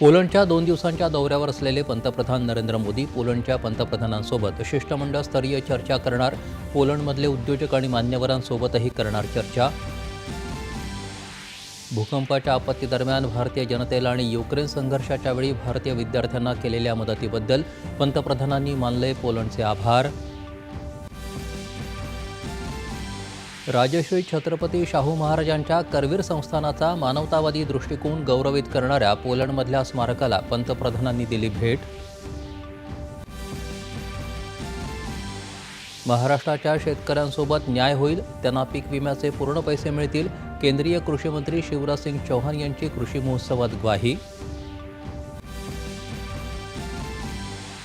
पोलंडच्या दोन दिवसांच्या दौऱ्यावर असलेले पंतप्रधान नरेंद्र मोदी पोलंडच्या पंतप्रधानांसोबत शिष्टमंडळ स्तरीय चर्चा करणार. पोलंडमधले उद्योजक आणि मान्यवरांसोबतही करणार चर्चा. भूकंपाच्या आपत्तीदरम्यान भारतीय जनतेला आणि युक्रेन संघर्षाच्या वेळी भारतीय विद्यार्थ्यांना केलेल्या मदतीबद्दल पंतप्रधानांनी मानले पोलंडचे आभार. राजश्री छत्रपती शाहू महाराजांच्या करवीर संस्थानाचा मानवतावादी दृष्टिकोन गौरवित करणाऱ्या पोलंडमधल्या स्मारकाला पंतप्रधानांनी दिली भेट. महाराष्ट्राच्या शेतकऱ्यांसोबत न्याय होईल त्यांना पीक विम्याचे पूर्ण पैसे मिळतील केंद्रीय कृषी मंत्री शिवराज सिंग चौहान यांची कृषी महोत्सवात ग्वाही.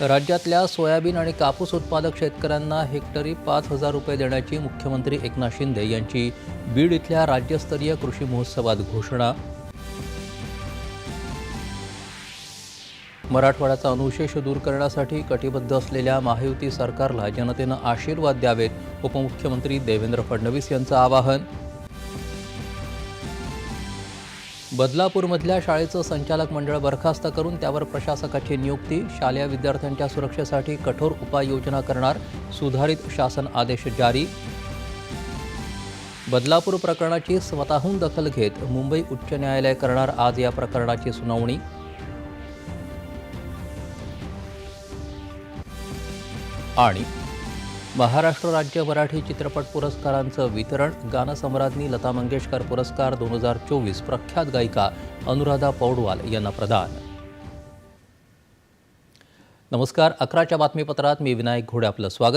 राज्यातल्या सोयाबीन आणि कापूस उत्पादक शेतकऱ्यांना हेक्टरी पाच हजार रुपये देण्याची मुख्यमंत्री एकनाथ शिंदे यांची बीड इथल्या राज्यस्तरीय कृषी महोत्सवात घोषणा. मराठवाड्याचा अनुशेष दूर करण्यासाठी कटिबद्ध असलेल्या महायुती सरकारला जनतेनं आशीर्वाद द्यावेत उपमुख्यमंत्री देवेंद्र फडणवीस यांचं आवाहन. बदलापूरमधल्या शाळेचं संचालक मंडळ बरखास्त करून त्यावर प्रशासकाची नियुक्ती शालेय विद्यार्थ्यांच्या सुरक्षेसाठी कठोर उपाययोजना करणार सुधारित शासन आदेश जारी. बदलापूर प्रकरणाची स्वतःहून दखल घेत मुंबई उच्च न्यायालय करणार आज या प्रकरणाची सुनावणी. आणि महाराष्ट्र राज्य मराठी चित्रपट पुरस्कारांचं वितरण गानसम्राज्ञी लता मंगेशकर पुरस्कार दोन हजार चोवीस प्रख्यात गायिका अनुराधा पौडवाल यांना प्रदान. नमस्कार अकराच्या बातमीपत्रात मी विनायक घोडे आपलं स्वागत.